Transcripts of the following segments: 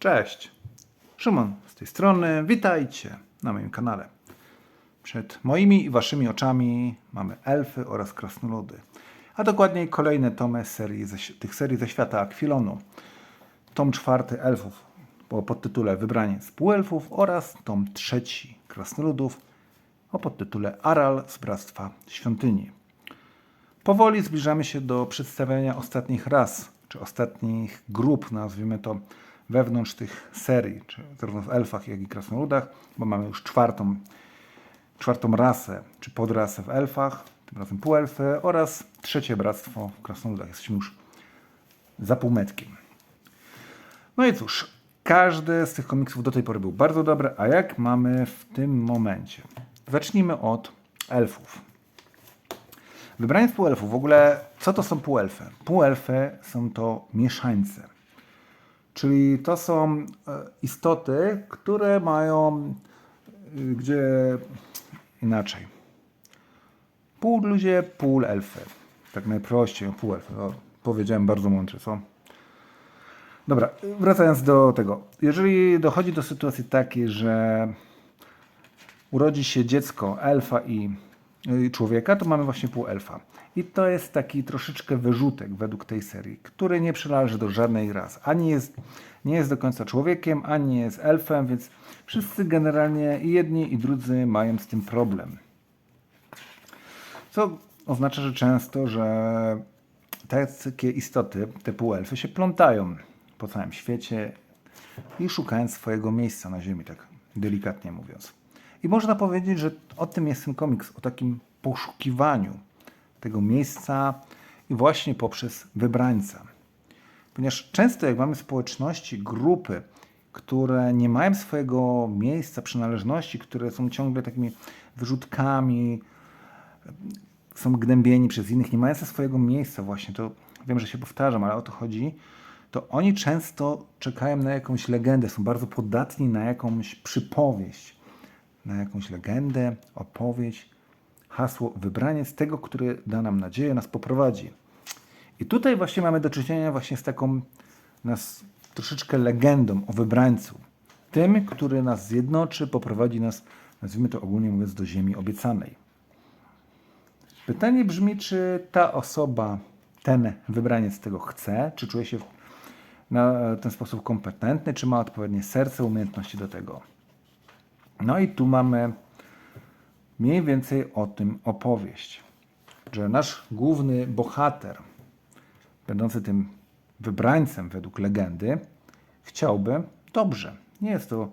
Cześć, Szymon z tej strony. Witajcie na moim kanale. Przed moimi i waszymi oczami mamy elfy oraz krasnoludy, a dokładniej kolejne tomy serii ze, tych serii ze świata Akwilonu. Tom czwarty elfów o podtytule Wybranie z półelfów oraz tom trzeci krasnoludów o podtytule Aral z Bractwa Świątyni. Powoli zbliżamy się do przedstawiania ostatnich ras, czy ostatnich grup, nazwijmy to, wewnątrz tych serii, czy zarówno w elfach, jak i krasnoludach, bo mamy już czwartą, czwartą rasę, czy podrasę w elfach, tym razem półelfy, oraz trzecie bractwo w krasnoludach. Jesteśmy już za półmetkiem. No i cóż, każdy z tych komiksów do tej pory był bardzo dobry, a jak mamy w tym momencie? Zacznijmy od elfów. Wybranie z półelfów. W ogóle, co to są półelfy? Półelfy są to mieszańce. Czyli to są e, istoty, które mają y, gdzie inaczej. Pół ludzie, pół elfy. Tak najprościej, o pół elfy. O, powiedziałem bardzo mądrze, co? Dobra, wracając do tego. Jeżeli dochodzi do sytuacji takiej, że urodzi się dziecko elfa i człowieka, to mamy właśnie pół elfa. I to jest taki troszeczkę wyrzutek według tej serii, który nie przynależy do żadnej ras. Ani jest, nie jest do końca człowiekiem, ani jest elfem, więc wszyscy generalnie i jedni i drudzy mają z tym problem. Co oznacza, że często, że takie istoty, te półelfy się plątają po całym świecie i szukając swojego miejsca na ziemi, tak delikatnie mówiąc. I można powiedzieć, że o tym jest ten komiks, o takim poszukiwaniu tego miejsca i właśnie poprzez wybrańca. Ponieważ często jak mamy społeczności, grupy, które nie mają swojego miejsca przynależności, które są ciągle takimi wyrzutkami, są gnębieni przez innych, nie mają swojego miejsca właśnie, to wiem, że się powtarzam, ale o to chodzi, to oni często czekają na jakąś legendę, są bardzo podatni na jakąś przypowieść, na jakąś legendę, opowieść, hasło, wybranie z tego, który da nam nadzieję, nas poprowadzi. I tutaj właśnie mamy do czynienia właśnie z taką nas troszeczkę legendą o wybrańcu. Tym, który nas zjednoczy, poprowadzi nas, nazwijmy to ogólnie mówiąc, do ziemi obiecanej. Pytanie brzmi, czy ta osoba, ten wybraniec tego chce, czy czuje się w ten sposób kompetentny, czy ma odpowiednie serce, umiejętności do tego. No i tu mamy mniej więcej o tym opowieść, że nasz główny bohater, będący tym wybrańcem według legendy, chciałby dobrze. Nie jest to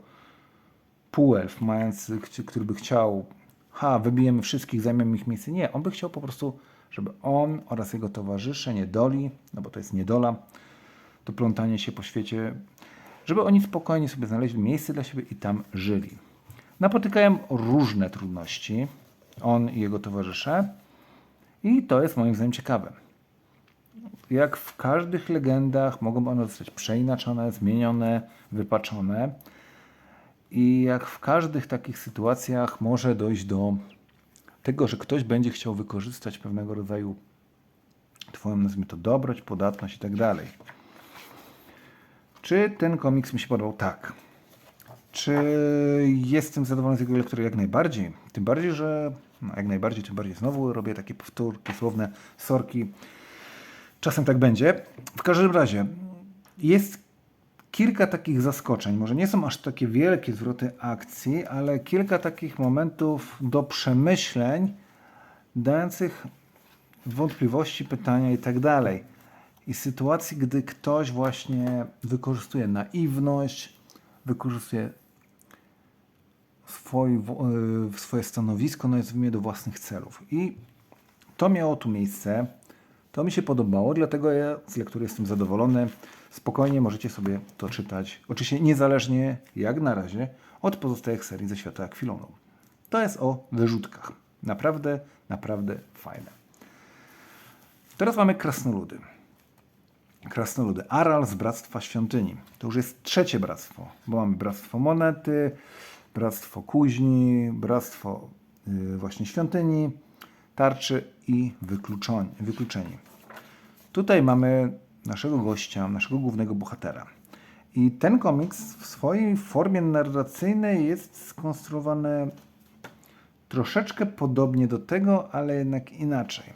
półelf, mający, który by chciał, ha, wybijemy wszystkich, zajmiemy ich miejsce. Nie, on by chciał po prostu, żeby on oraz jego towarzysze, niedoli, no bo to jest niedola, to plątanie się po świecie, żeby oni spokojnie sobie znaleźli miejsce dla siebie i tam żyli. Napotykają różne trudności, on i jego towarzysze, i to jest moim zdaniem ciekawe. Jak w każdych legendach mogą one zostać przeinaczone, zmienione, wypaczone. I jak w każdych takich sytuacjach może dojść do tego, że ktoś będzie chciał wykorzystać pewnego rodzaju Twoją, nazwijmy to, dobroć, podatność i tak dalej. Czy ten komiks mi się podobał? Tak. Czy jestem zadowolony z jego lektury? Jak najbardziej. Tym bardziej, że no jak najbardziej, tym bardziej znowu robię takie powtórki, słowne sorki. Czasem tak będzie. W każdym razie jest kilka takich zaskoczeń. Może nie są aż takie wielkie zwroty akcji, ale kilka takich momentów do przemyśleń, dających wątpliwości, pytania i tak dalej i sytuacji, gdy ktoś właśnie wykorzystuje naiwność, wykorzystuje swój, e, swoje stanowisko, nazwijmy do własnych celów. I to miało tu miejsce. To mi się podobało, dlatego ja z lektury jestem zadowolony. Spokojnie możecie sobie to czytać. Oczywiście niezależnie, jak na razie, od pozostałych serii ze świata Akwilonu. To jest o wyrzutkach. Naprawdę, naprawdę fajne. Teraz mamy krasnoludy krasnoludy. Aral z Bractwa Świątyni. To już jest trzecie bractwo, bo mamy Bractwo Monety, Bractwo Kuźni, Bractwo yy, właśnie Świątyni, Tarczy i Wykluczeni. Tutaj mamy naszego gościa, naszego głównego bohatera. I ten komiks w swojej formie narracyjnej jest skonstruowany troszeczkę podobnie do tego, ale jednak inaczej.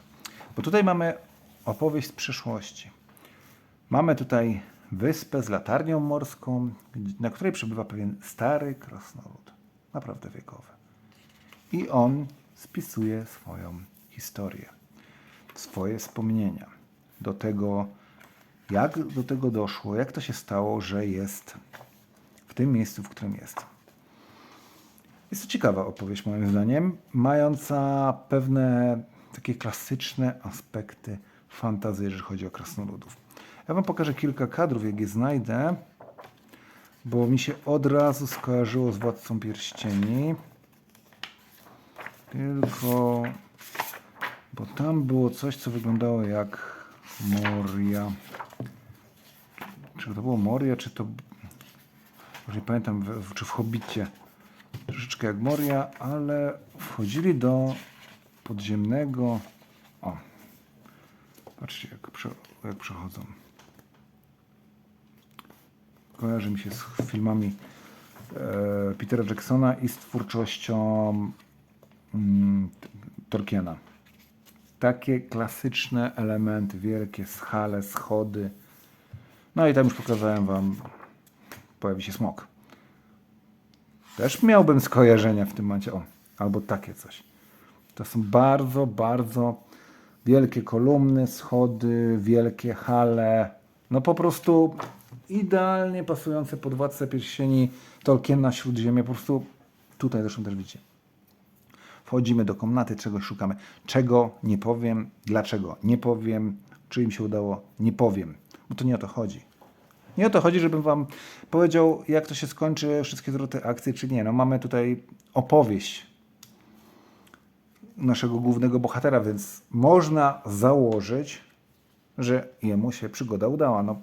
Bo tutaj mamy opowieść z przeszłości. Mamy tutaj wyspę z latarnią morską, na której przebywa pewien stary krasnolud, naprawdę wiekowy. I on spisuje swoją historię, swoje wspomnienia do tego, jak do tego doszło, jak to się stało, że jest w tym miejscu, w którym jest. Jest to ciekawa opowieść, moim zdaniem, mająca pewne takie klasyczne aspekty fantazy, jeżeli chodzi o krasnoludów. Ja Wam pokażę kilka kadrów, jak je znajdę, bo mi się od razu skojarzyło z Władcą Pierścieni. Tylko, bo tam było coś, co wyglądało jak Moria. Czy to było Moria, czy to... Już nie pamiętam, w, czy w Hobbicie. Troszeczkę jak Moria, ale wchodzili do podziemnego... O, patrzcie jak, prze, jak przechodzą. Kojarzy mi się z filmami e, Petera Jacksona i z twórczością mm, Tolkiena. Takie klasyczne elementy, wielkie schale, schody. No i tam już pokazałem Wam, pojawi się smok. Też miałbym skojarzenia w tym momencie. O, albo takie coś. To są bardzo, bardzo wielkie kolumny, schody, wielkie hale. No po prostu idealnie pasujące pod Władcę Pierścieni Tolkiena Śródziemie. Po prostu tutaj zresztą też widzicie. Wchodzimy do komnaty, czego szukamy. Czego nie powiem, dlaczego nie powiem, czy im się udało, nie powiem. Bo to nie o to chodzi. Nie o to chodzi, żebym wam powiedział, jak to się skończy, wszystkie zwroty akcji, czy nie. No mamy tutaj opowieść naszego głównego bohatera, więc można założyć, że jemu się przygoda udała. No,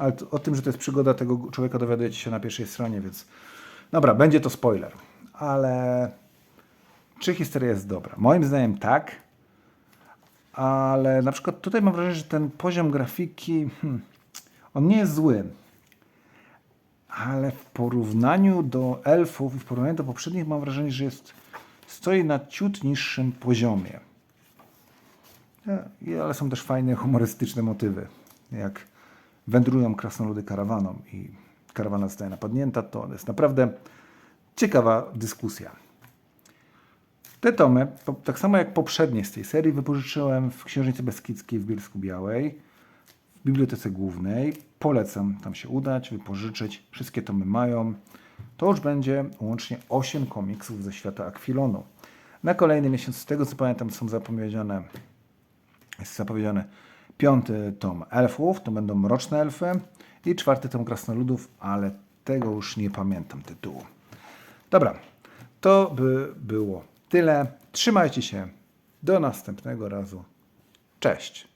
ale o tym, że to jest przygoda tego człowieka dowiadujecie się na pierwszej stronie, więc dobra, będzie to spoiler. Ale czy historia jest dobra? Moim zdaniem tak, ale na przykład tutaj mam wrażenie, że ten poziom grafiki, hmm, on nie jest zły, ale w porównaniu do elfów i w porównaniu do poprzednich mam wrażenie, że jest, stoi na ciut niższym poziomie. Ale są też fajne, humorystyczne motywy, jak wędrują krasnoludy karawaną i karawana zostaje napadnięta, to jest naprawdę ciekawa dyskusja. Te tomy, tak samo jak poprzednie z tej serii, wypożyczyłem w Księżnicy Beskidzkiej w Bielsku Białej, w Bibliotece Głównej. Polecam tam się udać, wypożyczyć. Wszystkie tomy mają. To już będzie łącznie 8 komiksów ze świata Akwilonu. Na kolejny miesiąc, z tego co pamiętam, są zapowiedziane, jest zapowiedziany piąty tom elfów, to będą mroczne elfy i czwarty tom krasnoludów, ale tego już nie pamiętam tytułu. Dobra, to by było tyle. Trzymajcie się. Do następnego razu. Cześć.